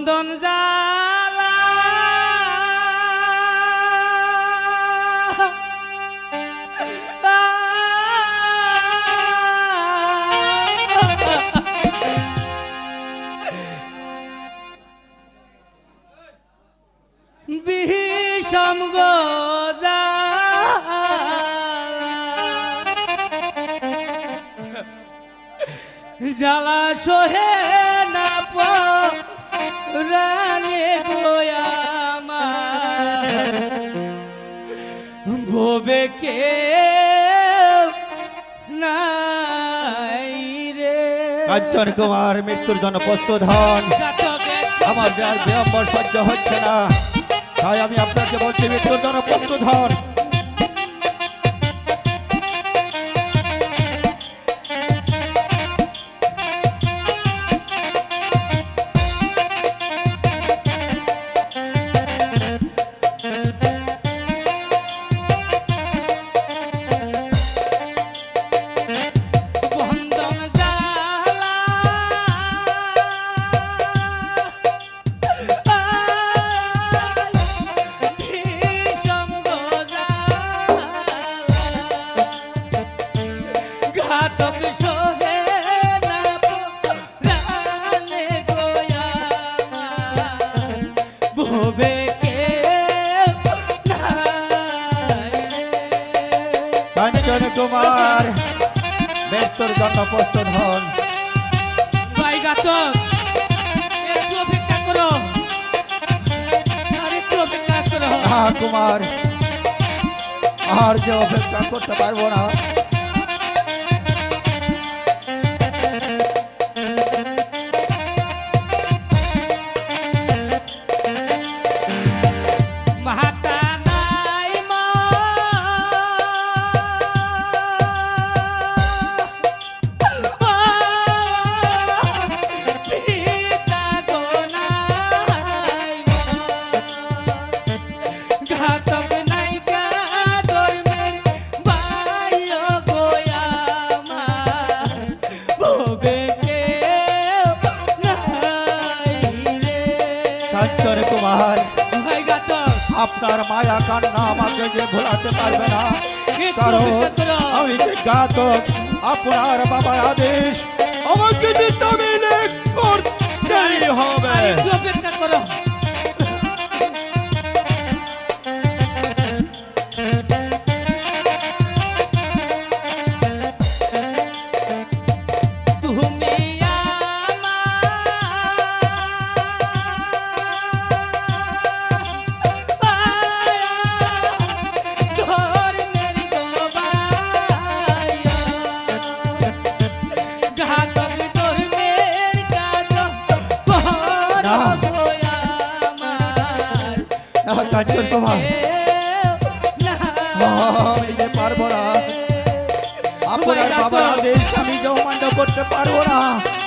বন্ধন জালা বিষম গোজা। জ্বালা সোহে না রানে গোয়ামা ভবে কে রে। কাঞ্চন কুমার মৃত্যুর জন্য প্রস্তুত হন। আমার বিড়ম্বর সহ্য হচ্ছে না। তাই আমি আপনাকে বলছি মৃত্যুর জন্য প্রস্তুত হন। আহা কুমার আর যে অপেক্ষা করতে পারব না কান্না আমাকে যে ভোলাতে পারবে না। কারণ আমি ঘাতক আপনার বাবার আদেশ আমাকে যে তামিলে করতেই হবে। অপেক্ষা করো করতে পারব না।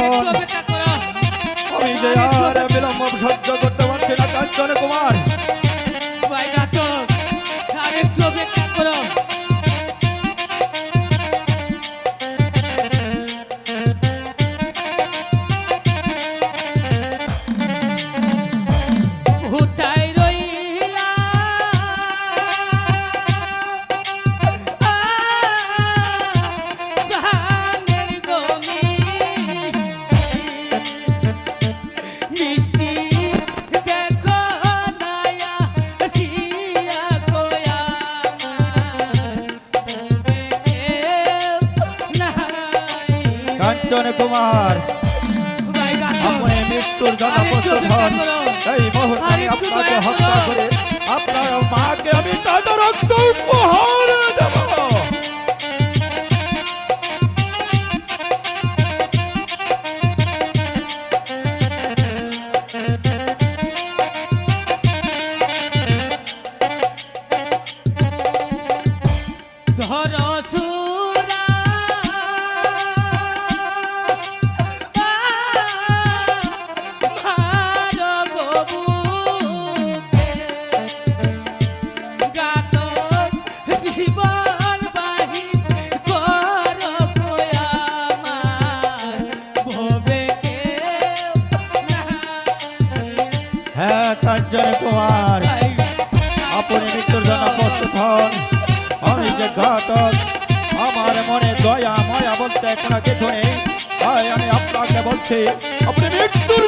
করো আমি যে আর বিলম্ব কাঞ্চন কুমার আপনি মৃত্যুর জন্য আরেকটু প্রস্তুত হন। এই মুহূর্তে আপনাকে হত্যা। করে। আপনার মাকে আমি তাদের রক্ত উপহার কোনো কিছু নেই আমি আপনাকে বলছি আপনি মৃত্যুর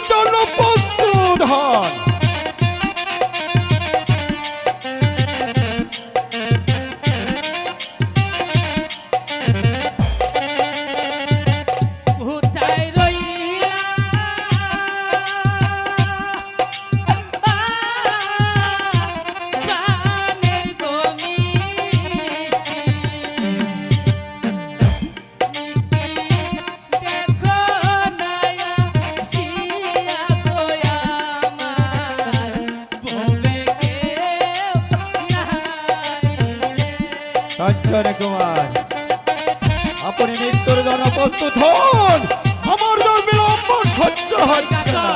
কাঞ্চন কুমার। আপনি মৃত্যুর জন্য প্রস্তুত হন। আমার বিলম্ব সহ্য হচ্ছে না।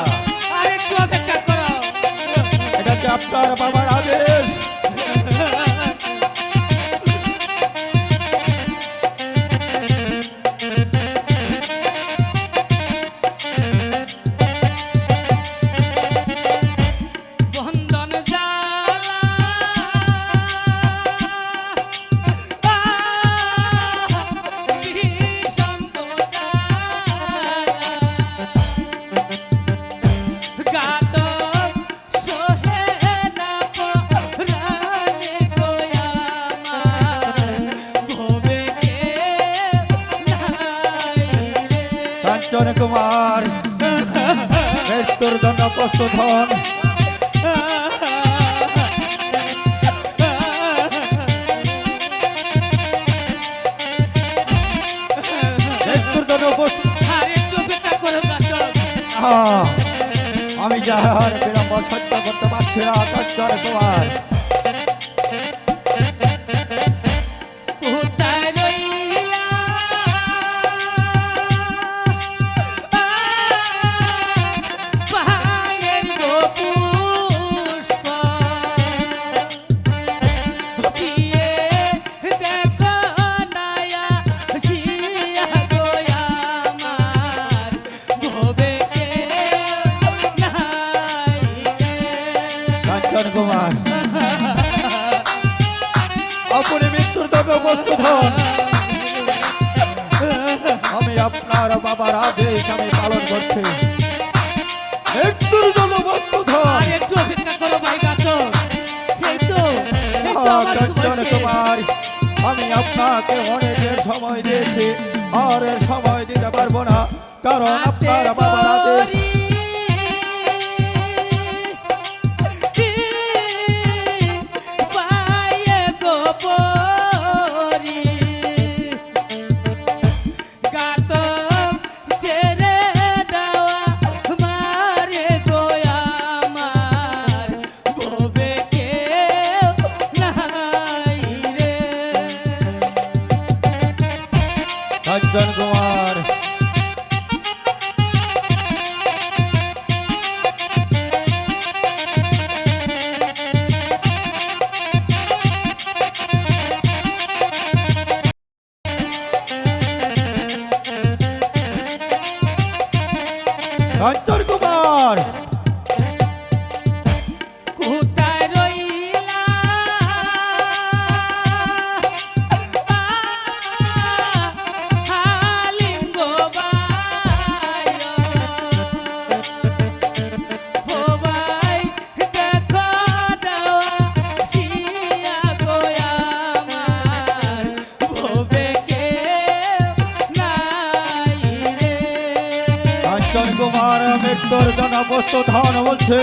আরেকটু অপেক্ষা করো। এটা কি আপনার বাবার আদেশ। কাঞ্চন কুমার। মৃত্যুর জন্য প্রস্তুত হন। জন্য আমি যাহার বিলম্ব সহ্য করতে পারছি না কাঞ্চন কুমার কোথায় কাঞ্চন কুমার। আপনি মৃত্যুর জন্য প্রস্তুত হন। আমি আপনার বাবার আদেশ আমি পালন করছি। মৃত্যুর জন্য প্রস্তুত হন। একটু অপেক্ষা করো ভাই গাছ। এই তো কাঞ্চন কুমার আমি আপনাকে অনেকের সময় দিয়েছি। আর সময় দিতে পারব না। কারণ কাঞ্চন কুমার জন্য ধন বলছে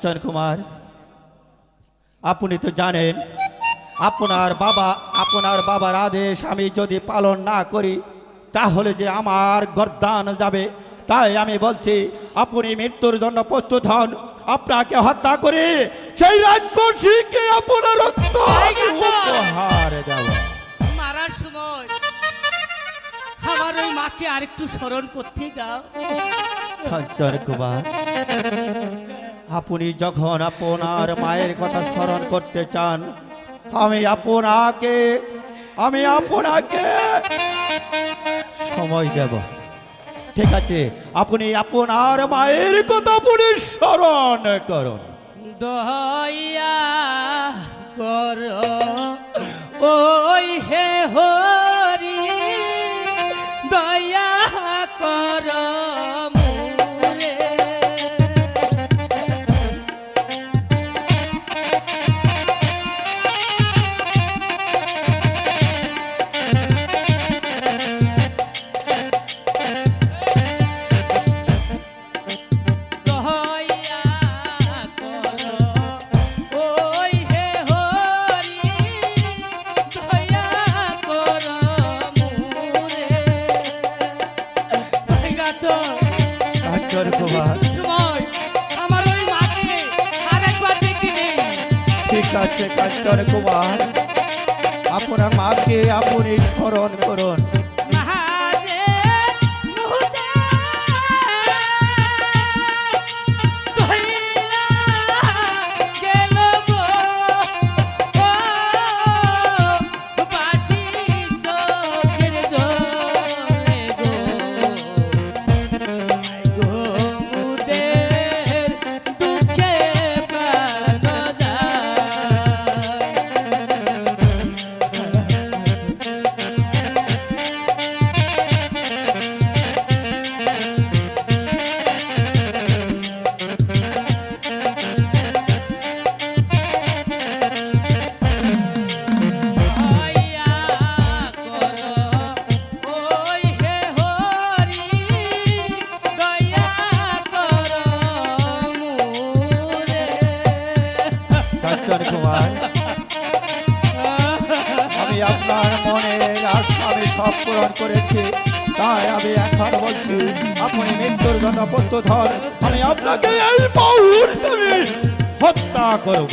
কাঞ্চন কুমার। আপনি তো জানেন আপনার বাবা আপনার বাবার আদেশ আমি যদি পালন না করি তাহলে যে আমার গর্দান যাবে। তাই আমি বলছি আপনি মৃত্যুর জন্য প্রস্তুত হন আপনাকে হত্যা করে সেই রাক্ষসীকে আপনার রক্ত উপহার মারার সময় আমার ওই মাকে আরেকটু স্মরণ করতে দাও। কাঞ্চন কুমার। আপনি যখন আপনার মায়ের কথা স্মরণ করতে চান, আমি আপনাকে আমি আপনাকে সময় দেব। ঠিক আছে, আপনি আপনার মায়ের কথা আপনি স্মরণ করুন। দহাইয়া কর, ওই হে হরি আপনার মাকে আপনি স্মরণ করুন। কাঞ্চন কুমার আমি আপনার মনের আশা আমি সব পূরণ করেছি। তাই আমি এখন বলছি, আপনি মৃত্যুর জন্য প্রস্তুত হন আমি আপনাকে এই মুহূর্তে হত্যা করব।